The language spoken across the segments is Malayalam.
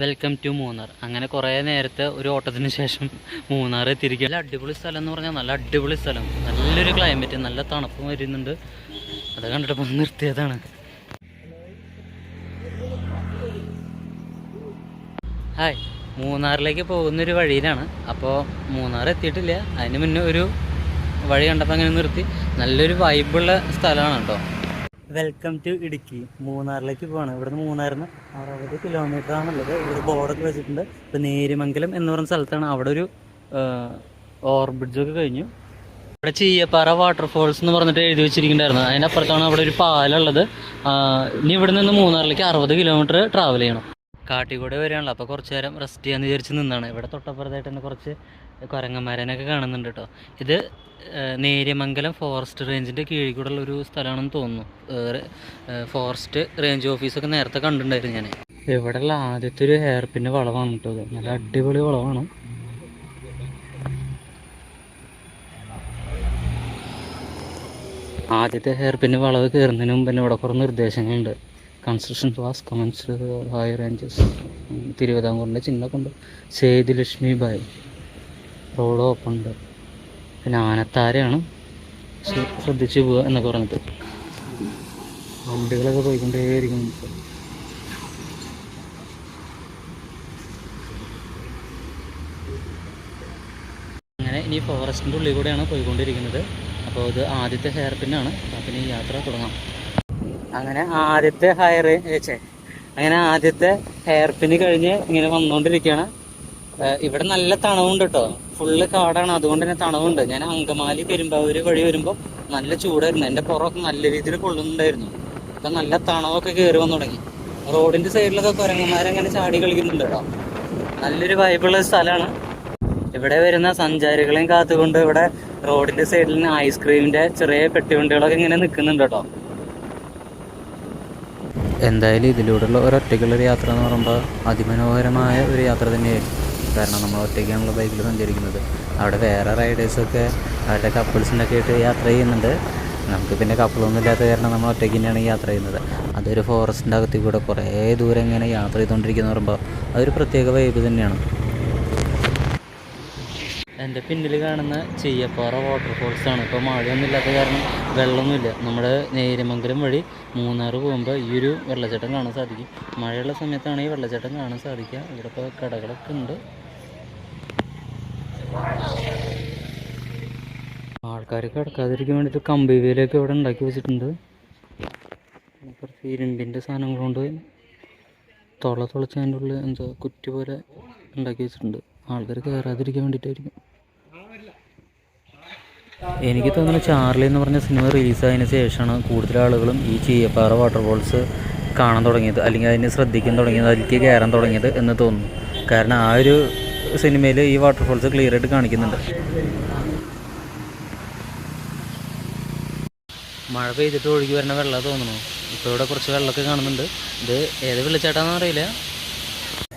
Welcome to Munnar. അങ്ങനെ കുറേ നേരത്തെ ഒരു ഓട്ടത്തിന് ശേഷം മൂന്നാർ എത്തിയിരിക്കുക നല്ല അടിപൊളി സ്ഥലം എന്ന് പറഞ്ഞാൽ നല്ല അടിപൊളി സ്ഥലം. നല്ലൊരു ക്ലൈമറ്റ് നല്ല തണുപ്പും വരുന്നുണ്ട്. അത് കണ്ടിട്ടപ്പോൾ നിർത്തിയതാണ്. ഹായ് മൂന്നാറിലേക്ക് പോകുന്നൊരു വഴിയിലാണ്. അപ്പോൾ മൂന്നാർ എത്തിയിട്ടില്ല. അതിന് മുന്നേ ഒരു വഴി കണ്ടപ്പോൾ അങ്ങനെ നിർത്തി. നല്ലൊരു വൈബുള്ള സ്ഥലമാണ് കേട്ടോ. Welcome to Idukki. മൂന്നാറിലേക്ക് പോവാണ്. ഇവിടുന്ന് മൂന്നാറിൽ നിന്ന് അറുപത് കിലോമീറ്റർ ആണുള്ളത്. ഇവിടെ ബോർഡൊക്കെ വെച്ചിട്ടുണ്ട്. ഇപ്പം നേരിമംഗലം എന്ന് പറഞ്ഞ സ്ഥലത്താണ്. അവിടെ ഒരു ഓവർബ്രിഡ്ജൊക്കെ കഴിഞ്ഞു. ഇവിടെ ചീയപ്പാറ വാട്ടർഫോൾസ് എന്ന് പറഞ്ഞിട്ട് എഴുതി വെച്ചിരിക്കുന്നുണ്ടായിരുന്നു. അതിനപ്പുറത്താണ് അവിടെ ഒരു പാലുള്ളത് ഇനി ഇവിടെ നിന്ന് മൂന്നാറിലേക്ക് അറുപത് കിലോമീറ്റർ ട്രാവൽ ചെയ്യണം. കാട്ടിക്കൂടെ വരികയാണല്ലോ. അപ്പോൾ കുറച്ച് നേരം റെസ്റ്റ് ചെയ്യാമെന്ന് വിചാരിച്ച് നിന്നാണ്. ഇവിടെ തൊട്ടപ്പുറത്തായിട്ട് തന്നെ കുറച്ച് കുരങ്ങന്മാരനൊക്കെ കാണുന്നുണ്ട് കേട്ടോ ഇത് നേര്യമംഗലം ഫോറസ്റ്റ് റേഞ്ചിന്റെ കീഴിൽ കൂടെയുള്ള ഒരു സ്ഥലമാണെന്ന് തോന്നുന്നു ഫോറസ്റ്റ് റേഞ്ച് ഓഫീസൊക്കെ നേരത്തെ കണ്ടിട്ടുണ്ടായിരുന്നു ഞാൻ ഇവിടെയുള്ള ആദ്യത്തെ ഒരു ഹെയർ പിന്നെ വളവാണ് കേട്ടോ നല്ല അടിപൊളി വളവാണ്. ആദ്യത്തെ ഹെയർ പിന്നെ വളവ് കയറുന്നതിന് മുമ്പ് തന്നെ ഇവിടെ കുറേ നിർദ്ദേശങ്ങളുണ്ട്. Construction was commence high ranges തിരുവിതാംകൂറിന്റെ ചിഹ്നമൊക്കെ ഉണ്ട്. സേതു ലക്ഷ്മി ബായ് റോഡ് ഓപ്പൺ ഉണ്ട്. പിന്നെ ആനത്താരയാണ് ശ്രദ്ധിച്ചു പോവുക എന്നൊക്കെ പറഞ്ഞിട്ട്. വണ്ടികളൊക്കെ പോയിക്കൊണ്ടേയിരിക്കും അങ്ങനെ ഇനി ഫോറസ്റ്റിന്റെ ഉള്ളിൽ കൂടെയാണ് പോയിക്കൊണ്ടിരിക്കുന്നത്. അപ്പോൾ ഇത് ആദ്യത്തെ ഹെയർ പിന്നാണ് അപ്പം ഈ യാത്ര തുടങ്ങാം. അങ്ങനെ ആദ്യത്തെ ഹയർ ഏച്ചേ അങ്ങനെ ആദ്യത്തെ ഹെയർ പിന്ന് കഴിഞ്ഞ് ഇങ്ങനെ വന്നുകൊണ്ടിരിക്കുകയാണ്. ഇവിടെ നല്ല തണവുണ്ട് കേട്ടോ. ഫുള്ള് കാടാണ്. അതുകൊണ്ട് തന്നെ തണവുണ്ട്. ഞാൻ അങ്കമാലി പെരുമ്പാവൂര് വഴി വരുമ്പോൾ നല്ല ചൂടായിരുന്നു. എന്റെ പുറമൊക്കെ നല്ല രീതിയിൽ കൊള്ളുന്നുണ്ടായിരുന്നു. ഇപ്പൊ നല്ല തണവൊക്കെ കയറി വന്നു തുടങ്ങി. റോഡിന്റെ സൈഡിലൊക്കെ കുരങ്ങന്മാരങ്ങനെ ചാടി കളിക്കുന്നുണ്ട് കേട്ടോ. നല്ലൊരു വൈബുള്ള സ്ഥലമാണ് ഇവിടെ വരുന്ന സഞ്ചാരികളെയും കാത്തുകൊണ്ട് ഇവിടെ റോഡിന്റെ സൈഡിൽ നിന്ന് ഐസ്ക്രീമിന്റെ ചെറിയ പെട്ടിവണ്ടികളൊക്കെ ഇങ്ങനെ നിൽക്കുന്നുണ്ട് കേട്ടോ. എന്തായാലും ഇതിലൂടെയുള്ള ഒരൊറ്റയ്ക്കുള്ളൊരു യാത്ര എന്ന് പറയുമ്പോൾ അതിമനോഹരമായ ഒരു യാത്ര തന്നെയായിരിക്കും. കാരണം നമ്മൾ ഒറ്റയ്ക്കാണല്ലോ ബൈക്കിൽ സഞ്ചരിക്കുന്നത്. അവിടെ വേറെ റൈഡേഴ്സൊക്കെ അവരുടെ കപ്പിൾസിന്റെ ഒക്കെ ആയിട്ട് യാത്ര ചെയ്യുന്നുണ്ട്. നമുക്ക് പിന്നെ കപ്പിളൊന്നും ഇല്ലാത്ത കാരണം നമ്മൾ ഒറ്റയ്ക്ക് തന്നെയാണ് യാത്ര ചെയ്യുന്നത്. അതൊരു ഫോറസ്റ്റിന്റെ അകത്തിൽ കൂടെ കുറേ ദൂരം ഇങ്ങനെ യാത്ര ചെയ്തുകൊണ്ടിരിക്കുന്ന പറയുമ്പോൾ അതൊരു പ്രത്യേക വൈബ് തന്നെയാണ്. എന്റെ പിന്നിൽ കാണുന്ന ചെയ്യപ്പാറ വാട്ടർഫോൾസ് ആണ്. ഇപ്പോൾ മഴയൊന്നും ഇല്ലാത്ത കാരണം വെള്ളമൊന്നുമില്ല. നമ്മുടെ നേര്യമംഗലം വഴി മൂന്നാർ പോകുമ്പോൾ ഈ ഒരു വെള്ളച്ചാട്ടം കാണാൻ സാധിക്കും. മഴയുള്ള സമയത്താണ് ഈ വെള്ളച്ചാട്ടം കാണാൻ സാധിക്കുക ഇവിടെ ഇപ്പോൾ കടകളൊക്കെ ഉണ്ട്. ആൾക്കാർ കിടക്കാതിരിക്കാൻ വേണ്ടിയിട്ട് കമ്പി വേലൊക്കെ ഇവിടെ ഉണ്ടാക്കി വെച്ചിട്ടുണ്ട്. കുറച്ച് ഇരുമ്പിന്റെ സാധനങ്ങൾ കൊണ്ട് തുള തുളച്ചതിന്റെ ഉള്ളിൽ എന്താ കുറ്റി പോലെ ഉണ്ടാക്കി വെച്ചിട്ടുണ്ട്. ആൾക്കാർ കയറാതിരിക്കാൻ വേണ്ടിയിട്ടായിരിക്കും. എനിക്ക് തോന്നുന്നു ചാർലി എന്ന് പറഞ്ഞ സിനിമ റിലീസായതിനു ശേഷമാണ് കൂടുതൽ ആളുകളും ഈ ചീയപ്പാറ വാട്ടർഫോൾസ് കാണാൻ തുടങ്ങിയത് അല്ലെങ്കിൽ അതിനെ ശ്രദ്ധിക്കാൻ തുടങ്ങിയത് അതിലേക്ക് കയറാൻ തുടങ്ങിയത് എന്ന് തോന്നുന്നു. കാരണം ആ ഒരു സിനിമയിൽ ഈ വാട്ടർഫോൾസ് ക്ലിയർ ആയിട്ട് കാണിക്കുന്നുണ്ട്. മഴ പെയ്തിട്ട് ഒഴുകി വരുന്ന വെള്ളം തോന്നുന്നു. ഇപ്പോൾ ഇവിടെ കുറച്ച് വെള്ളമൊക്കെ കാണുന്നുണ്ട്. ഇത് ഏത് വെള്ളച്ചാട്ടാന്ന് അറിയില്ല.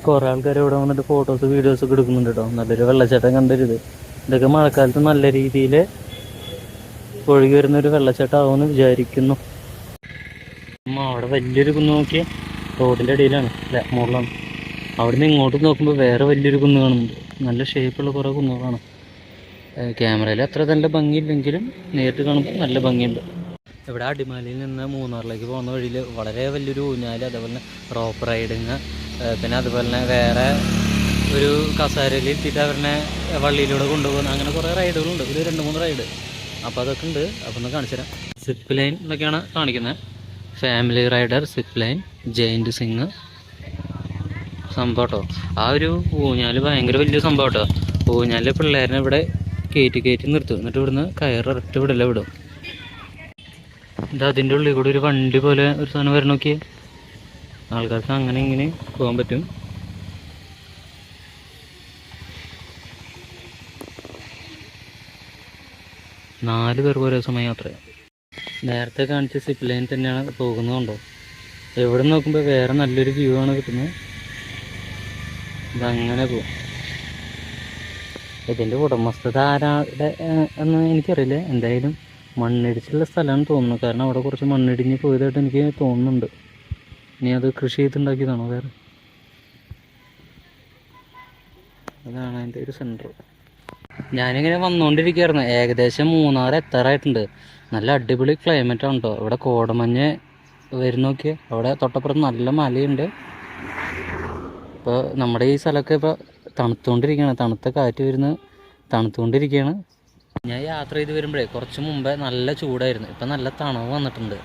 കുറേ ആൾക്കാർ ഇവിടെ വന്നിട്ട് ഫോട്ടോസ് വീഡിയോസ് ഒക്കെ എടുക്കുന്നുണ്ട് കേട്ടോ നല്ലൊരു വെള്ളച്ചാട്ടം കണ്ടരുത്. ഇതൊക്കെ മഴക്കാലത്ത് നല്ല രീതിയിൽ ഒഴുകി വരുന്ന ഒരു വെള്ളച്ചാട്ടം ആവുമെന്ന് വിചാരിക്കുന്നു അവിടെ വലിയൊരു കുന്ന് റോഡിന്റെ റോഡിന്റെ അടിയിലാണ്. അല്ലേ മുകളിലാണ്. അവിടെ നിന്ന് ഇങ്ങോട്ട് നോക്കുമ്പോൾ വേറെ വലിയൊരു കുന്ന് കാണുന്നുണ്ട്. നല്ല ഷേപ്പുള്ള കുറേ കുന്നുകളാണ്. ക്യാമറയിൽ അത്ര നല്ല ഭംഗിയില്ലെങ്കിലും നേരിട്ട് കാണുമ്പോൾ നല്ല ഭംഗിയുണ്ട്. ഇവിടെ അടിമാലിയിൽ നിന്ന് മൂന്നാറിലേക്ക് പോകുന്ന വഴിയിൽ വളരെ വലിയൊരു ഊഞ്ഞാൽ അതേപോലെ തന്നെ റോപ്പ് റൈഡിങ് പിന്നെ അതുപോലെ തന്നെ വേറെ ഒരു കസാരയിൽ എത്തിയിട്ട് അവരെ വള്ളിയിലൂടെ കൊണ്ടുപോകുന്ന അങ്ങനെ കുറേ റൈഡുകളുണ്ട് ഒരു രണ്ട് മൂന്ന് റൈഡ് അപ്പോൾ അതൊക്കെ ഉണ്ട്. അപ്പോൾ ഒന്ന് കാണിച്ചു തരാം. സിപ്പ് ലൈൻ എന്നൊക്കെയാണ് കാണിക്കുന്നത്. Family rider zip line giant swing സംഭവം കേട്ടോ ആ ഒരു ഊഞ്ഞാൽ ഭയങ്കര വലിയ സംഭവം കേട്ടോ ഊഞ്ഞാൽ പിള്ളേരെ ഇവിടെ കയറ്റി കയറ്റി നിർത്തും. എന്നിട്ട് ഇവിടുന്ന് കയറിട്ട് ഒരൊറ്റ വിടല വിടും. എന്താ അതിന്റെ ഉള്ളിൽ കൂടെ ഒരു വണ്ടി പോലെ ഒരു സാധനം വരണം നോക്കിയേ. ആൾക്കാർക്ക് അങ്ങനെ ഇങ്ങനെ പോകാൻ പറ്റും. നാല് പേർക്ക് ഒരേ സമയം യാത്ര നേരത്തെ കാണിച്ച സിപ്പ് ലൈൻ തന്നെയാണ് പോകുന്നതുണ്ടോ എവിടെ നോക്കുമ്പോൾ വേറെ നല്ലൊരു വ്യൂ ആണ് കിട്ടുന്നത്. ഇതങ്ങനെ പോകും ഇതിന്റെ ഉടമസ്ഥത ആരാടെ എന്ന് എനിക്കറിയില്ല. എന്തായാലും മണ്ണിടിച്ചുള്ള സ്ഥലമാണെന്ന് തോന്നുന്നു. കാരണം അവിടെ കുറച്ച് മണ്ണിടിഞ്ഞ് പോയതായിട്ട് എനിക്ക് തോന്നുന്നുണ്ട്. ഇനി അത് കൃഷി ചെയ്തുണ്ടാക്കിയതാണോ വേറെ? അതാണ് അതിന്റെ ഒരു സെന്റർ ഞാനിങ്ങനെ വന്നുകൊണ്ടിരിക്കുകയായിരുന്നു ഏകദേശം മൂന്നാർ എത്താറായിട്ടുണ്ട്. നല്ല അടിപൊളി ക്ലൈമറ്റ് ആണ് കേട്ടോ ഇവിടെ കോടമഞ്ഞ് വരുന്നോക്കെ അവിടെ തൊട്ടപ്പുറത്ത് നല്ല മലയുണ്ട്. ഇപ്പോൾ നമ്മുടെ ഈ സ്ഥലമൊക്കെ ഇപ്പോൾ തണുത്തുകൊണ്ടിരിക്കുകയാണ്. തണുത്ത കാറ്റ് വരുന്ന. തണുത്തുകൊണ്ടിരിക്കുകയാണ്. ഞാൻ യാത്ര ചെയ്ത് വരുമ്പോഴേ കുറച്ച് മുമ്പേ നല്ല ചൂടായിരുന്നു. ഇപ്പം നല്ല തണവ് വന്നിട്ടുണ്ട്.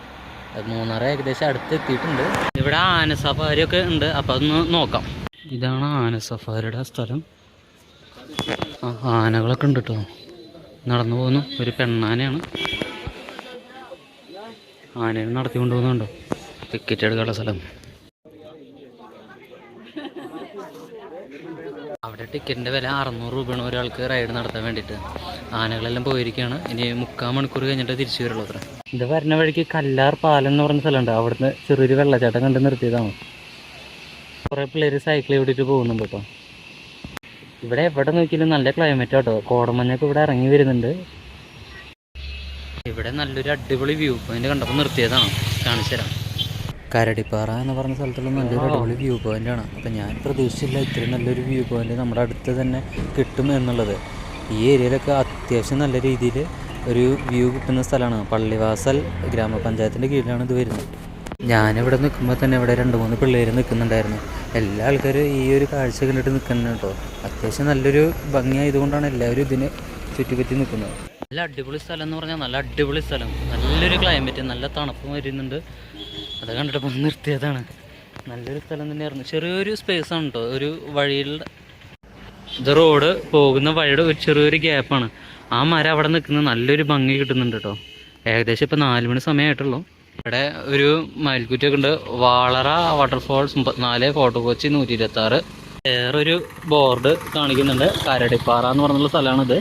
മൂന്നാർ ഏകദേശം അടുത്ത് എത്തിയിട്ടുണ്ട്. ഇവിടെ ആന സഫാരിയൊക്കെ ഉണ്ട്. അപ്പോൾ അതൊന്ന് നോക്കാം. ഇതാണ് ആന സഫാരിയുടെ സ്ഥലം. ആനകളൊക്കെ ഉണ്ട് കേട്ടോ നടന്നു പോകുന്നു. ഒരു പെണ്ണാനയാണ്. ആനയെ നടത്തി കൊണ്ടുപോകുന്നുണ്ടോ ടിക്കറ്റ് എടുക്കാനുള്ള സ്ഥലം. അവിടെ ടിക്കറ്റിന്റെ വില അറുന്നൂറ് രൂപയാണ് ഒരാൾക്ക് റൈഡ് നടത്താൻ വേണ്ടിയിട്ട്. ആനകളെല്ലാം പോയിരിക്കുകയാണ്. ഇനി മുക്കാൽ മണിക്കൂർ കഴിഞ്ഞിട്ട് തിരിച്ചു വരുള്ളൂ അത്ര. ഇത് വരുന്ന വഴിക്ക് കല്ലാർ പാലം എന്ന് പറഞ്ഞ സ്ഥലമുണ്ട്. അവിടുന്ന് ചെറിയൊരു വെള്ളച്ചാട്ടം കണ്ട് നിർത്തിയതാണ്. കുറേ പിള്ളേർ സൈക്കിൾ ഓടിയിട്ട് പോകുന്നുണ്ട് കേട്ടോ. ഇവിടെ എവിടെ നോക്കിയാലും നല്ല ക്ലൈമറ്റ് കേട്ടോ കോടമഞ്ഞൊക്കെ ഇവിടെ ഇറങ്ങി വരുന്നുണ്ട്. ഇവിടെ നല്ലൊരു അടിപൊളി വ്യൂ പോയിന്റ് കണ്ടപ്പോൾ നിർത്തിയതാണ്. കാണിച്ചു തരാം കരടിപ്പാറ എന്ന് പറഞ്ഞ സ്ഥലത്തുള്ള നല്ലൊരു അടിപൊളി വ്യൂ പോയിന്റ് ആണ്. അപ്പം ഞാൻ പ്രതീക്ഷിച്ചില്ല ഇത്രയും നല്ലൊരു വ്യൂ പോയിന്റ് നമ്മുടെ അടുത്ത് തന്നെ കിട്ടും എന്നുള്ളത്. ഈ ഏരിയയിലൊക്കെ അത്യാവശ്യം നല്ല രീതിയിൽ ഒരു വ്യൂ കിട്ടുന്ന സ്ഥലമാണ്. പള്ളിവാസൽ ഗ്രാമപഞ്ചായത്തിന്റെ കീഴിലാണ് ഇത് വരുന്നത്. ഞാനിവിടെ നിൽക്കുമ്പോൾ തന്നെ ഇവിടെ രണ്ട് മൂന്ന് പിള്ളേർ നിൽക്കുന്നുണ്ടായിരുന്നു. എല്ലാ ആൾക്കാരും ഈ ഒരു കാഴ്ച കണ്ടിട്ട് നിൽക്കുന്നുണ്ട് കേട്ടോ. അത്യാവശ്യം നല്ലൊരു ഭംഗിയായതുകൊണ്ടാണ് എല്ലാവരും ഇതിനെ ചുറ്റിപ്പറ്റി നിൽക്കുന്നത്. നല്ല അടിപൊളി സ്ഥലം എന്ന് പറഞ്ഞാൽ നല്ല അടിപൊളി സ്ഥലം. നല്ലൊരു ക്ലൈമറ്റ് നല്ല തണുപ്പ് വരുന്നുണ്ട്. അത് കണ്ടിട്ടപ്പോൾ നിർത്തിയതാണ്. നല്ലൊരു സ്ഥലം തന്നെയായിരുന്നു. ചെറിയൊരു സ്പേസ് ആണ് കേട്ടോ ഒരു വഴിയിൽ ഇത് റോഡ് പോകുന്ന വഴിയുടെ ഒരു ചെറിയൊരു ഗ്യാപ്പാണ് ആ മരം അവിടെ നിൽക്കുന്നത് നല്ലൊരു ഭംഗി കിട്ടുന്നുണ്ട് കേട്ടോ ഏകദേശം ഇപ്പോൾ നാല് മണി സമയമായിട്ടുള്ളൂ ഇവിടെ ഒരു മയിൽക്കുറ്റിയൊക്കെ ഉണ്ട്. വാളറ വാട്ടർഫോൾസ് മുപ്പത്തിനാല് ഫോട്ടോ കൊച്ചി നൂറ്റി ഇരുപത്തി ആറ് വേറൊരു ബോർഡ് കാണിക്കുന്നുണ്ട്. കരടിപ്പാറ എന്ന് പറഞ്ഞുള്ള സ്ഥലമാണിത്.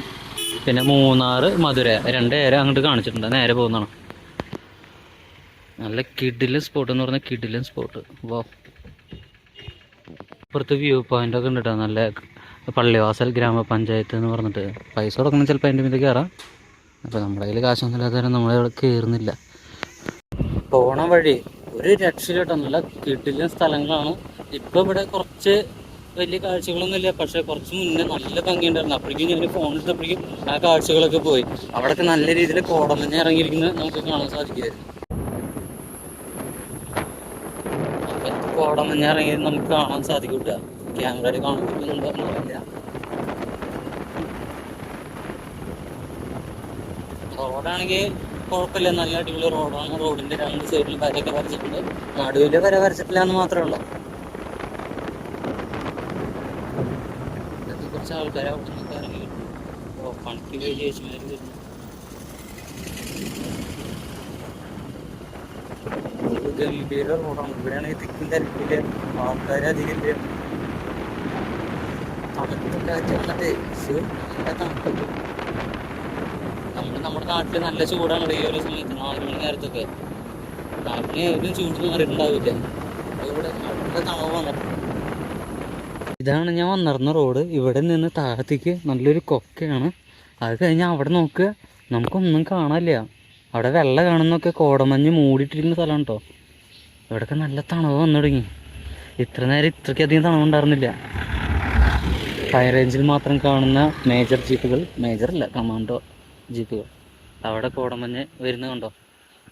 പിന്നെ മൂന്നാറ് മധുര. രണ്ട് ഏര അങ്ങോട്ട് കാണിച്ചിട്ടുണ്ട്. നേരെ പോകുന്നതാണ്. നല്ല കിഡിലും സ്പോട്ട് എന്ന് പറഞ്ഞാൽ കിഡിലും സ്പോട്ട് വാ. ഇപ്പുറത്ത് വ്യൂ പോയിന്റ് ഒക്കെ ഉണ്ട് കേട്ടോ നല്ല പള്ളിവാസൽ ഗ്രാമപഞ്ചായത്ത് എന്ന് പറഞ്ഞിട്ട്. പൈസ കൊടുക്കണം ചിലപ്പോൾ അതിന്റെ മീതെ കയറാം അപ്പോൾ നമ്മുടെ കയ്യിൽ കാശൊന്നും നമ്മളെ നമ്മളവിടെ കയറുന്നില്ല പോണ വഴി ഒരു രക്ഷയിലോട്ടോ നല്ല കിഡിലൻ സ്ഥലങ്ങളാണ്. ഇപ്പോൾ ഇവിടെ കുറച്ച് വലിയ കാഴ്ചകളൊന്നുമില്ല പക്ഷേ കുറച്ച് മുന്നേ നല്ല ഭംഗിയുണ്ടായിരുന്നു അപ്പോഴേക്കും ഞാൻ ഫോൺ എടുത്തപ്പോഴേക്കും ആ കാഴ്ചകളൊക്കെ പോയി. അവിടെയൊക്കെ നല്ല രീതിയിൽ കോടമഞ്ഞ് ഇറങ്ങിയിരിക്കുന്നത് നമുക്ക് കാണാൻ സാധിക്കുമായിരുന്നു കോടമഞ്ഞ് നമുക്ക് കാണാൻ സാധിക്കൂട്ട. ക്യാമറ ക്യാമറയിൽ കാണാൻ പറ്റുന്നുണ്ടോ റോഡാണെങ്കിൽ കുഴപ്പമില്ല. നല്ല അടിപൊളി റോഡാണ്. റോഡിന്റെ രണ്ട് സൈഡിൽ വരയൊക്കെ വരച്ചിട്ടുണ്ട്. നടുവിൽ വര വരച്ചിട്ടില്ല എന്ന് മാത്രമേ ഉള്ളൂ. കുറച്ച് ആൾക്കാരെ അവിടെ നിന്നൊക്കെ പണിക്ക് വേണ്ടി ചേച്ചിമാർ വരുന്നു ഒരു ഗംഭീര റോഡാണ് ഇവിടെയാണെങ്കിൽ തിക്കും തിരക്കില്ല ആൾക്കാർ അധികമില്ല തണുത്ത നമ്മുടെ നാട്ടിൽ നല്ല ചൂടാണ് ഈ ഒരു സമയത്ത് നാല് മണി നേരത്തൊക്കെ ഒരു ചൂട് മാറിയിട്ടുണ്ടാവില്ല. ഇവിടെ നല്ല തണവ് ഇതാണ് ഞാൻ വന്നിരുന്ന റോഡ്. ഇവിടെ നിന്ന് താഴത്തേക്ക് നല്ലൊരു കൊക്കയാണ്. അത് കഴിഞ്ഞാൽ അവിടെ നോക്കുക നമുക്കൊന്നും കാണാനില്ല. അവിടെ വെള്ള കാണുന്നൊക്കെ കോടമഞ്ഞ് മൂടിയിട്ടിരിക്കുന്ന സ്ഥലമാണ് കേട്ടോ ഇവിടെയൊക്കെ നല്ല തണവ് വന്നു തുടങ്ങി. ഇത്ര നേരം ഇത്രയ്ക്കധികം തണവുണ്ടായിരുന്നില്ല ഹൈ റേഞ്ചിൽ മാത്രം കാണുന്ന മേജർ ജീപ്പുകൾ മേജർ അല്ല കമാൻഡോ ജീപ്പുകൾ അവിടെ കോടമഞ്ഞ് വരുന്നത് കണ്ടോ?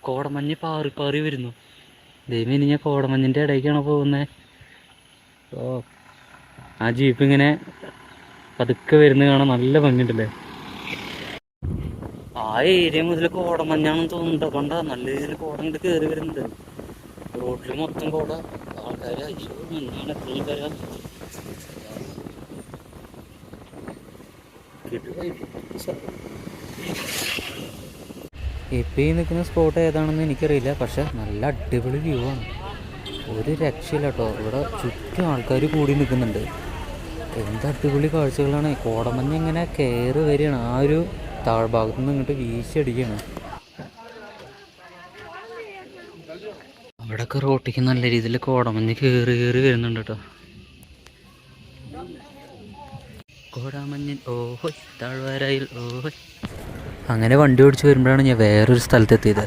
കോടമഞ്ഞ് പാറി പാറി വരുന്നു. ദൈവം ഇനി ഞാൻ കോടമഞ്ഞിന്റെ ഇടയ്ക്കാണ് പോകുന്നത് ഓ ആ ജീപ്പ് ഇങ്ങനെ പതുക്കെ വരുന്ന കാണാൻ നല്ല ഭംഗിയുണ്ടല്ലേ? ആ ഏരിയ മുതൽ കോടമഞ്ഞാണെന്ന് തോന്നുന്നുണ്ട്. കണ്ട നല്ല രീതിയിൽ കോട ഇങ്ങോട്ട് കയറി വരുന്നുണ്ട്. റോഡിൽ മൊത്തം കോട. ആൾക്കാർ അയ്യോ മഞ്ഞാണ് എത്ര തരാം ഇപ്പം ഈ നിൽക്കുന്ന സ്പോട്ട് ഏതാണെന്ന് എനിക്കറിയില്ല. പക്ഷെ നല്ല അടിപൊളി വ്യൂ ആണ്. ഒരു രക്ഷയില്ല കേട്ടോ ഇവിടെ ചുറ്റും ആൾക്കാർ കൂടി നിൽക്കുന്നുണ്ട് എന്ത് അടിപൊളി കാഴ്ചകളാണ്. കോടമഞ്ഞ് ഇങ്ങനെ കയറി വരികയാണ്. ആ ഒരു താഴ്ഭാഗത്തു നിന്ന് ഇങ്ങോട്ട് വീശിയടിക്കുകയാണ് അവിടെയൊക്കെ റോട്ടിക്ക് നല്ല രീതിയിൽ കോടമഞ്ഞ് കയറി കയറി വരുന്നുണ്ട് കേട്ടോ. കോടാമഞ്ഞ് ഓഹോ താഴ്വാരയിൽ ഓഹോ. അങ്ങനെ വണ്ടി ഓടിച്ച് വരുമ്പോഴാണ് ഞാൻ വേറൊരു സ്ഥലത്തെത്തിയത്.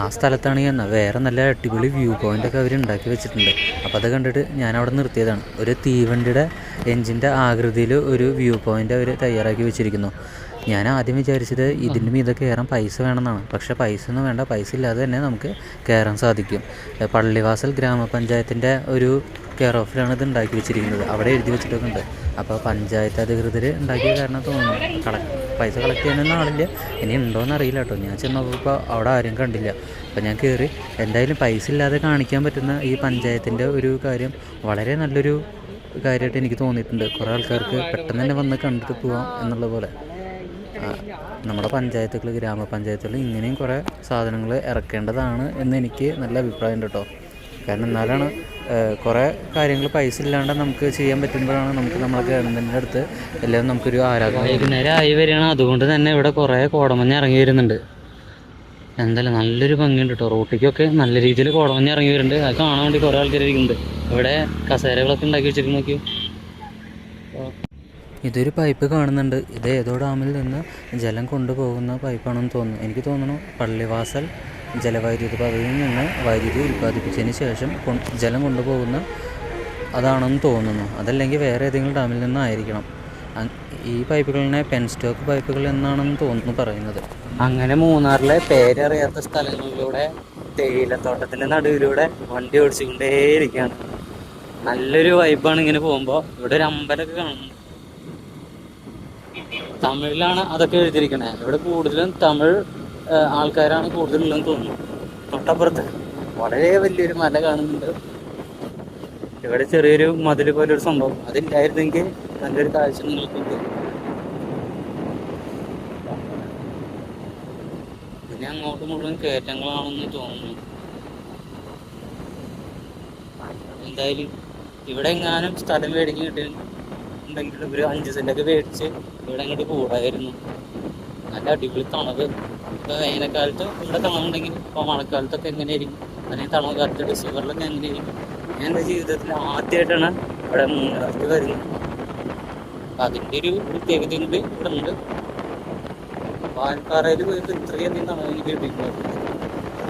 ആ സ്ഥലത്താണ് എന്നാൽ വേറെ നല്ല അടിപൊളി വ്യൂ പോയിന്റ് ഒക്കെ അവർ ഉണ്ടാക്കി വെച്ചിട്ടുണ്ട്. അപ്പോൾ അത് കണ്ടിട്ട് ഞാൻ അവിടെ നിർത്തിയതാണ്. ഒരു തീവണ്ടിയുടെ എൻജിന്റെ ആകൃതിയിൽ ഒരു വ്യൂ പോയിന്റ് അവർ തയ്യാറാക്കി വെച്ചിരിക്കുന്നു. ഞാൻ ആദ്യം വിചാരിച്ചത് ഇതിന്റെ മീതെ കയറാൻ പൈസ വേണമെന്നാണ്. പക്ഷേ പൈസ ഒന്നും വേണ്ട. പൈസ ഇല്ലാതെ തന്നെ നമുക്ക് കയറാൻ സാധിക്കും. പള്ളിവാസൽ ഗ്രാമപഞ്ചായത്തിന്റെ ഒരു കെയർ ഓഫിലാണ് ഇത് ഉണ്ടാക്കി വെച്ചിരിക്കുന്നത്. അവിടെ എഴുതി വെച്ചിട്ടൊക്കെ ഉണ്ട് അപ്പോൾ പഞ്ചായത്ത് അധികൃതർ ഉണ്ടാക്കിയ കാരണം തോന്നുന്നു. കളക്ട് പൈസ കളക്ട് ചെയ്യാനൊന്നും ആളില്ല. ഇനി ഉണ്ടോയെന്ന് അറിയില്ല കേട്ടോ. ഞാൻ ചെന്നപ്പോൾ അവിടെ ആരും കണ്ടില്ല. അപ്പോൾ ഞാൻ കയറി. എന്തായാലും പൈസ ഇല്ലാതെ കാണിക്കാൻ പറ്റുന്ന ഈ പഞ്ചായത്തിന്റെ ഒരു കാര്യം വളരെ നല്ലൊരു കാര്യമായിട്ട് എനിക്ക് തോന്നിയിട്ടുണ്ട്. കുറേ ആൾക്കാർക്ക് പെട്ടെന്ന് തന്നെ വന്ന് കണ്ടിട്ട് പോവാം എന്നുള്ള പോലെ. നമ്മുടെ പഞ്ചായത്തുകൾ ഗ്രാമപഞ്ചായത്തുകൾ ഇങ്ങനെയും കുറേ സാധനങ്ങൾ ഇറക്കേണ്ടതാണ് എന്ന് എനിക്ക് നല്ല അഭിപ്രായം ഉണ്ട് കേട്ടോ. കാരണം എന്നാലാണ് കുറേ കാര്യങ്ങൾ പൈസ ഇല്ലാണ്ട് നമുക്ക് ചെയ്യാൻ പറ്റുമ്പോഴാണ് നമുക്ക് നമ്മുടെ ഗവൺമെന്റിന്റെ അടുത്ത് എല്ലാം നമുക്കൊരു ആരാധന വൈകുന്നേരം ആയി വരികയാണ്. അതുകൊണ്ട് തന്നെ ഇവിടെ കുറേ കോടമഞ്ഞ് ഇറങ്ങി വരുന്നുണ്ട്. എന്തായാലും നല്ലൊരു ഭംഗിയുണ്ട് കേട്ടോ. റോട്ടിക്കൊക്കെ നല്ല രീതിയിൽ കോടമഞ്ഞ് ഇറങ്ങി വരുന്നുണ്ട്. അത് കാണാൻ വേണ്ടി കുറേ ആൾക്കാർ ഇരിക്കുന്നുണ്ട് ഇവിടെ കസേരകളൊക്കെ ഉണ്ടാക്കി വെച്ചിരിക്കുന്നു നോക്കി ഇതൊരു പൈപ്പ് കാണുന്നുണ്ട്. ഇത് ഏതോ ഡാമിൽ നിന്ന് ജലം കൊണ്ടുപോകുന്ന പൈപ്പാണെന്ന് തോന്നുന്നു. എനിക്ക് തോന്നുന്നു പള്ളിവാസൽ ജലവൈദ്യുത പദ്ധതിയിൽ നിന്ന് വൈദ്യുതി ഉൽപ്പാദിപ്പിച്ചതിന് ശേഷം ജലം കൊണ്ടുപോകുന്ന അതാണെന്ന് തോന്നുന്നു. അതല്ലെങ്കിൽ വേറെ ഏതെങ്കിലും ഡാമിൽ നിന്നായിരിക്കണം. ഈ പൈപ്പുകളിനെ പെൻസ്റ്റോക്ക് പൈപ്പുകൾ എന്നാണെന്ന് തോന്നുന്നു പറയുന്നത്. അങ്ങനെ മൂന്നാറിലെ പേരറിയാത്ത സ്ഥലങ്ങളിലൂടെ തേയിലത്തോട്ടത്തിന്റെ നടുവിലൂടെ വണ്ടി ഓടിച്ചുകൊണ്ടേയിരിക്കുകയാണ്. നല്ലൊരു വൈബാണ് ഇങ്ങനെ പോകുമ്പോൾ ഇവിടെ ഒരു അമ്പലമൊക്കെ കാണുന്നു തമിഴിലാണ് അതൊക്കെ എഴുതിയിരിക്കണേ. ഇവിടെ കൂടുതലും തമിഴ് ആൾക്കാരാണ് കൂടുതലുള്ളതെന്ന് തോന്നുന്നു. തൊട്ടപ്പുറത്ത് വളരെ വലിയൊരു മല കാണുന്നുണ്ട്. ഇവിടെ ചെറിയൊരു മതിൽ പോലെ ഒരു സംഭവം. അതില്ലായിരുന്നെങ്കിൽ നല്ലൊരു കാഴ്ച നിങ്ങൾക്കുണ്ട് പിന്നെ അങ്ങോട്ട് മുഴുവൻ കയറ്റങ്ങളാണെന്ന് തോന്നുന്നു. എന്തായാലും ഇവിടെ എങ്ങാനും സ്ഥലം മേടിക്കാൻ കിട്ടിയിട്ടുണ്ടെങ്കിൽ ഒരു അഞ്ച് സെന്റൊക്കെ മേടിച്ച് ഇവിടെ അങ്ങോട്ട് കൂടായിരുന്നു. നല്ല അടിപൊളി തണവ് ഇപ്പൊ വേനൽക്കാലത്ത് ഇവിടെ തണവുണ്ടെങ്കിൽ ഇപ്പൊ മഴക്കാലത്തൊക്കെ എങ്ങനെയായിരിക്കും? അല്ലെങ്കിൽ തണവ് കാലത്ത് ഡിസംബറിലൊക്കെ എങ്ങനെയായിരിക്കും? ഞാൻ എന്റെ ജീവിതത്തിൽ ആദ്യമായിട്ടാണ് ഇവിടെ മൂന്നാറിൽ വരുന്നത്. അപ്പൊ അതിന്റെ ഒരു പ്രത്യേകത കൂടി ഇവിടെ ഉണ്ട് പാൽപ്പാറയിൽ പോയിട്ട് ഇത്രയധികം തണവ് എനിക്ക് കിട്ടിയിട്ടുള്ളത്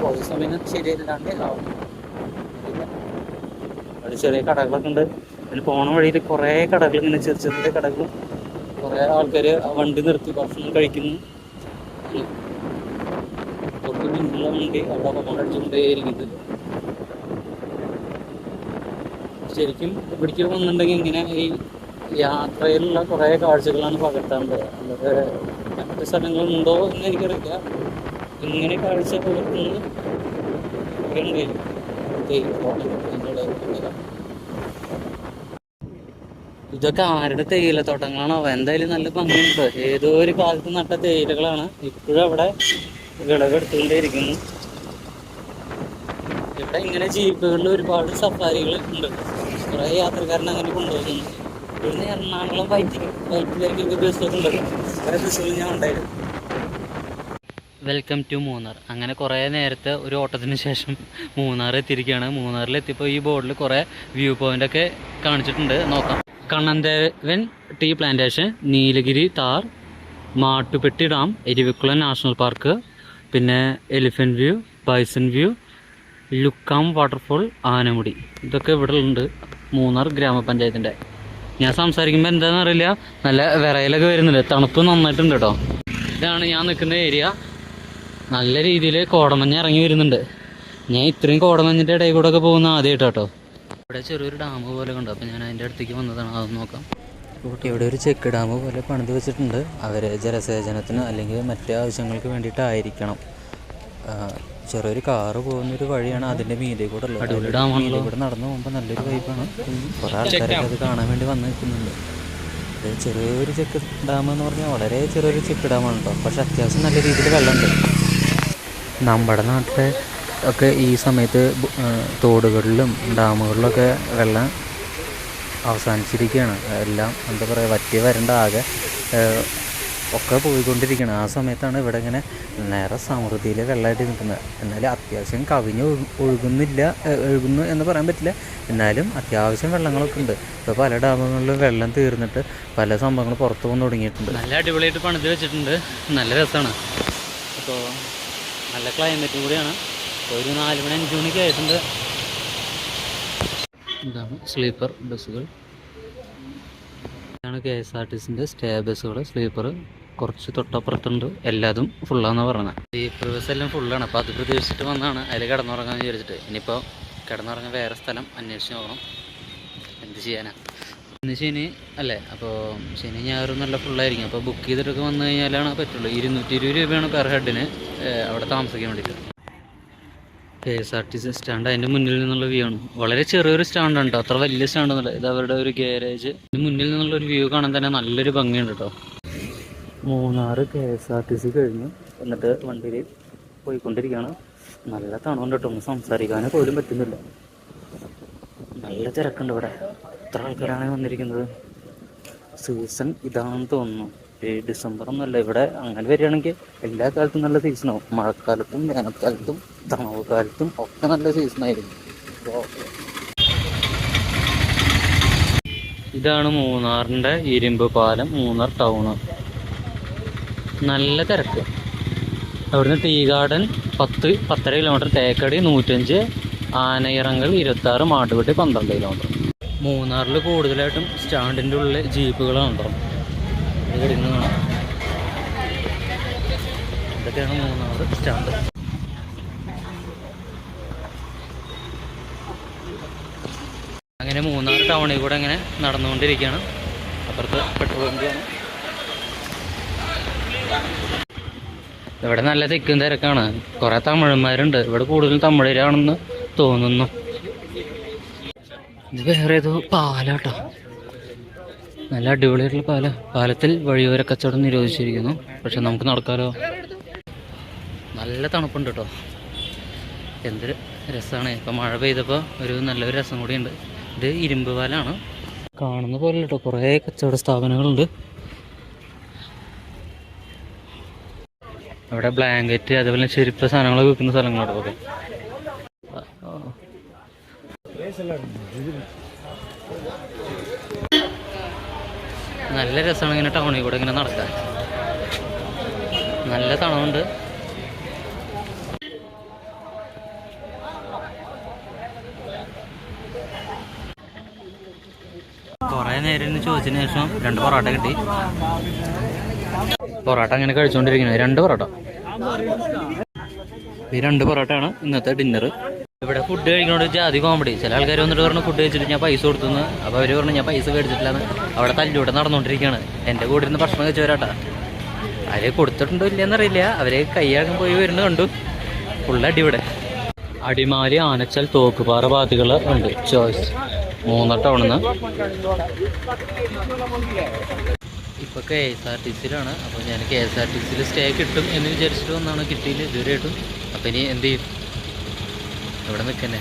കുറച്ച് സമയം ശരിയല്ലാണ്ട് ആവും. ചെറിയ കടകളൊക്കെ ഉണ്ട്. അതിൽ പോണ വഴിയിൽ കുറേ കടകൾ ഇങ്ങനെ ചെറിയ ചെറിയ കടകൾ കുറേ ആൾക്കാർ വണ്ടി നിർത്തി ഭക്ഷണം കഴിക്കുന്നു. തൊട്ട് പിന്നുള്ള വണ്ടി അവിടെ കൊണ്ടടിച്ചുകൊണ്ടേയിരിക്കുന്നത് ശരിക്കും ഇവിടേക്ക് വന്നിട്ടുണ്ടെങ്കിൽ ഇങ്ങനെ ഈ യാത്രയിലുള്ള കുറേ കാഴ്ചകളാണ് പകർത്താണ്ട് അല്ലാതെ മറ്റു സ്ഥലങ്ങളുണ്ടോ എന്ന് എനിക്കറിയില്ല. ഇങ്ങനെ കാഴ്ച പകർത്തുന്നത് ഇവിടെ ഉണ്ട്. ഇതൊക്കെ ആരുടെ തേയിലത്തോട്ടങ്ങളാണോ? എന്തായാലും നല്ല ഭംഗിയുണ്ട്. ഏതോ ഒരു കാലത്ത് നട്ട തേയിലകളാണ്. ഇപ്പോഴും അവിടെ വിളവെടുത്തുകൊണ്ടേയിരിക്കുന്നു. ഇവിടെ ഇങ്ങനെ ജീപ്പുകളിൽ ഒരുപാട് സഫാരികൾ ഉണ്ട്. കുറേ യാത്രക്കാരനെ അങ്ങനെ കൊണ്ടുപോകുന്നു. ഇവിടുന്ന് എറണാകുളം വൈറ്റിൽ വൈറ്റിലേക്കൊക്കെ ബസ്സൊക്കെ ഉണ്ട്. കുറേ ബസ്സുകൾ ഞാൻ ഉണ്ടായിരുന്നു. Welcome to Munnar. അങ്ങനെ കുറേ നേരത്തെ ഒരു ഓട്ടത്തിന് ശേഷം മൂന്നാർ എത്തിയിരിക്കുകയാണ്. മൂന്നാറിൽ എത്തിയപ്പോൾ ഈ ബോർഡിൽ കുറേ വ്യൂ പോയിന്റൊക്കെ കാണിച്ചിട്ടുണ്ട്. നോക്കാം. Kanan Devan tea plantation Nilgiri tahr Mattupetty dam Eravikulam national park പിന്നെ elephant view bison view Lakkam waterfall Anamudi. ഇതൊക്കെ ഇവിടെ ഉണ്ട് മൂന്നാർ ഗ്രാമപഞ്ചായത്തിന്റെ ഞാൻ സംസാരിക്കുമ്പോൾ എന്താണെന്ന് അറിയില്ല നല്ല വിറയലൊക്കെ വരുന്നുണ്ട്. തണുപ്പ് നന്നായിട്ടുണ്ട് കേട്ടോ ഇതാണ് ഞാൻ നിൽക്കുന്ന ഏരിയ. നല്ല രീതിയിൽ കോടമഞ്ഞ് ഇറങ്ങി വരുന്നുണ്ട്. ഞാൻ ഇത്രയും കോടമഞ്ഞിന്റെ ഇടയിൽ കൂടെ ഒക്കെ പോകുന്ന ആദ്യമായിട്ടോ ഇവിടെ ചെറിയൊരു ഡാം പോലെ കണ്ടു. അപ്പോൾ ഞാൻ അതിന്റെ അടുത്തേക്ക് വന്നതാണ്. അതൊന്ന് നോക്കാം. ഇവിടെ ഒരു ചെക്ക് ഡാം പോലെ പണിത് വെച്ചിട്ടുണ്ട്. അവർ ജലസേചനത്തിന് അല്ലെങ്കിൽ മറ്റു ആവശ്യങ്ങൾക്ക് വേണ്ടിയിട്ടായിരിക്കണം. ചെറിയൊരു കാറ് പോകുന്നൊരു വഴിയാണ് അതിന്റെ മീതെ കൂടെ ഉള്ളത്. മീതെ കൂടെ നടന്നു പോകുമ്പോൾ നല്ലൊരു വൈബാണ് കുറേ ആൾക്കാരൊക്കെ അത് കാണാൻ വേണ്ടി വന്ന് നിൽക്കുന്നുണ്ട്. ഇത് ചെറിയൊരു ചെക്ക് ഡാം എന്ന് പറഞ്ഞാൽ വളരെ ചെറിയൊരു ചെക്ക് ഡാമാണ് കേട്ടോ. പക്ഷെ അത്യാവശ്യം നല്ല രീതിയിൽ വെള്ളമുണ്ട്. നമ്മുടെ നാട്ടിലെ ഒക്കെ ഈ സമയത്ത് തോടുകളിലും ഡാമുകളിലൊക്കെ വെള്ളം അവസാനിച്ചിരിക്കുകയാണ്. എല്ലാം എന്താ പറയുക വറ്റി വരണ്ട ആകെ ഒക്കെ പോയിക്കൊണ്ടിരിക്കുകയാണ്. ആ സമയത്താണ് ഇവിടെ ഇങ്ങനെ നേരെ സമൃദ്ധിയിൽ വെള്ളമായിട്ട് നിൽക്കുന്നത്. എന്നാലും അത്യാവശ്യം കവിഞ്ഞ് ഒഴുകുന്നില്ല ഒഴുകുന്നു എന്ന് പറയാൻ പറ്റില്ല. എന്നാലും അത്യാവശ്യം വെള്ളങ്ങളൊക്കെ ഉണ്ട്. ഇപ്പോൾ പല ഡാമുകളിലും വെള്ളം തീർന്നിട്ട് പല സംഭവങ്ങൾ പുറത്തു വന്ന് തുടങ്ങിയിട്ടുണ്ട്. നല്ല അടിപൊളിയായിട്ട് പണിത് വെച്ചിട്ടുണ്ട്. നല്ല രസമാണ് അപ്പോൾ നല്ല ക്ലൈമറ്റും കൂടിയാണ്. ഒരു നാല് മണി അഞ്ച് മണിക്ക് ആയിട്ടുണ്ട്. ഇതാണ് സ്ലീപ്പർ ബസ്സുകൾ. ഇതാണ് കെ എസ് ആർ ടി സിന്റെ സ്റ്റേ ബസ്സുകൾ സ്ലീപ്പർ കുറച്ച് തൊട്ടപ്പുറത്തുണ്ട്. എല്ലാതും ഫുള്ളാന്ന് പറഞ്ഞത്. സ്ലീപ്പർ ബസ് എല്ലാം ഫുള്ളാണ് അപ്പോൾ അത് പ്രതീക്ഷിച്ചിട്ട് വന്നാണ് അതിൽ കിടന്നുറങ്ങാൻ വിചാരിച്ചിട്ട്. ഇനിയിപ്പോൾ കിടന്നുറങ്ങാൻ വേറെ സ്ഥലം അന്വേഷിച്ച് നോക്കണം. എന്ത് ചെയ്യാനാ. ഇന്ന് ശനി അല്ലേ? അപ്പോൾ ശനി ഞായറും നല്ല ഫുള്ളായിരിക്കും അപ്പോൾ ബുക്ക് ചെയ്തിട്ടൊക്കെ വന്നു കഴിഞ്ഞാലാണ് പറ്റുള്ളൂ. ഇരുന്നൂറ്റി ഇരുപത് രൂപയാണ് പെർ ഹെഡിന് അവിടെ താമസിക്കാൻ വേണ്ടിയിട്ട്. K S R T C stand അതിന്റെ മുന്നിൽ നിന്നുള്ള വ്യൂ ആണ്. വളരെ ചെറിയൊരു സ്റ്റാൻഡാണ് കേട്ടോ അത്ര വലിയ സ്റ്റാൻഡൊന്നുമില്ല ഇത് അവരുടെ ഒരു ഇതിന് മുന്നിൽ നിന്നുള്ള ഒരു വ്യൂ കാണാൻ തന്നെ നല്ലൊരു ഭംഗിയുണ്ട് കേട്ടോ Munnar K S R T C കഴിഞ്ഞു. എന്നിട്ട് വണ്ടിയിൽ പോയിക്കൊണ്ടിരിക്കുകയാണ്. നല്ല തണുണ്ട് കേട്ടോ ഒന്ന് സംസാരിക്കാനേ പോലും പറ്റുന്നില്ല. നല്ല തിരക്കുണ്ട് ഇവിടെ. എത്ര ആൾക്കാരാണ് വന്നിരിക്കുന്നത്? സീസൺ ഇതാണെന്ന് തോന്നുന്നു. ഈ ഡിസംബർ ഒന്നല്ല ഇവിടെ അങ്ങനെ വരികയാണെങ്കിൽ എല്ലാ കാലത്തും നല്ല സീസണാവും മഴക്കാലത്തും വേനൽക്കാലത്തും തണവ് കാലത്തും ഒക്കെ നല്ല അപ്പോൾ ഇതാണ് മൂന്നാറിന്റെ ഇരുമ്പ് പാലം മൂന്നാർ ടൗണ് നല്ല തിരക്ക്. അവിടുന്ന് ടീ ഗാർഡൻ പത്ത് പത്തര കിലോമീറ്റർ തേക്കടി നൂറ്റഞ്ച്. ആനയിറങ്കൽ ഇരുപത്താറ് മാട്ടുപെട്ടി പന്ത്രണ്ട് കിലോമീറ്റർ മൂന്നാറിൽ കൂടുതലായിട്ടും സ്റ്റാൻഡിന്റെ ഉള്ളിൽ ജീപ്പുകളാണ് കേട്ടോ ഇത് ഇന്ന് കാണാം. ഇതൊക്കെയാണ് സ്റ്റാൻഡ് അങ്ങനെ മൂന്നാർ ടൗണിൽ കൂടെ അങ്ങനെ നടന്നുകൊണ്ടിരിക്കുകയാണ്. അപ്പുറത്ത് പെട്രോൾ വണ്ടിയാണ് ഇവിടെ നല്ല തിക്കും തിരക്കാണ്. കുറെ തമിഴന്മാരുണ്ട്. ഇവിടെ കൂടുതൽ തമിഴരാണെന്ന് തോന്നുന്നു. ഇത് വേറെ ഏതോ പാലാട്ടോ. നല്ല അടിപൊളിയായിട്ടുള്ള പാല. പാലത്തിൽ വഴിയോര കച്ചവടം നിരോധിച്ചിരിക്കുന്നു. പക്ഷെ നമുക്ക് നടക്കാലോ? നല്ല തണുപ്പുണ്ട് കേട്ടോ. എന്തൊരു രസമാണ് ഇപ്പം മഴ പെയ്തപ്പോൾ ഒരു നല്ലൊരു രസം കൂടിയുണ്ട്. ഇത് ഇരുമ്പ് പാലാണ്. കാണുന്ന പോലെ കേട്ടോ. കുറേ കച്ചവട സ്ഥാപനങ്ങളുണ്ട്. അവിടെ ബ്ലാങ്കറ്റ് അതുപോലെ ചെരുപ്പ് സാധനങ്ങളൊക്കെ വിൽക്കുന്ന സ്ഥലങ്ങളാണ് ഒക്കെ നല്ല രസമാണ് ഇങ്ങനെ ടൗണിൽ കൂടെ ഇങ്ങനെ നടക്കാൻ. നല്ല തണുണ്ട് കുറേ നേരം ചോദിച്ചതിന് ശേഷം രണ്ട് പൊറോട്ട കിട്ടി. പൊറോട്ട അങ്ങനെ കഴിച്ചുകൊണ്ടിരിക്കുന്നത് രണ്ട് പൊറോട്ട. ഈ രണ്ട് പൊറോട്ടയാണ് ഇന്നത്തെ ഡിന്നർ ഇവിടെ ഫുഡ് കഴിക്കുന്നോട് ജാതി കോമഡി ചില ആൾക്കാർ വന്നിട്ട് പറഞ്ഞു ഫുഡ് കഴിച്ചിട്ട് ഞാൻ പൈസ കൊടുത്തുനിന്ന് അപ്പോൾ അവർ പറഞ്ഞു ഞാൻ പൈസ മേടിച്ചിട്ടില്ലാന്ന്. അവിടെ തല്ലൂടെ നടന്നുകൊണ്ടിരിക്കുകയാണ് എന്റെ കൂടെ ഇരുന്ന് ഭക്ഷണം കഴിച്ചവരാട്ടാ. അവരെ കൊടുത്തിട്ടുണ്ടോ ഇല്ലയെന്നറിയില്ല. അവരെ കൈയാകാൻ പോയി വരുന്നത് കണ്ടു. ഫുൾ അടി ഇവിടെ അടിമാലി ആനച്ചൽ തോക്കുപാറ ഭാഗത്തുകൾ ഉണ്ട്. ചോയ്സ്. മൂന്നര ടൗണിൽ നിന്ന് ഇപ്പോൾ കെ എസ് ആർ ടി സിയിലാണ്. അപ്പോൾ ഞാൻ കെ എസ് ആർ ടി സിയിൽ സ്റ്റേ കിട്ടും എന്ന് വിചാരിച്ചിട്ട് വന്നാണ് കിട്ടിയില്ല ഇതുവരെയായിട്ടും അപ്പോൾ ഇനി എന്ത് ചെയ്യും? ഇവിടെ നിൽക്കന്നെ.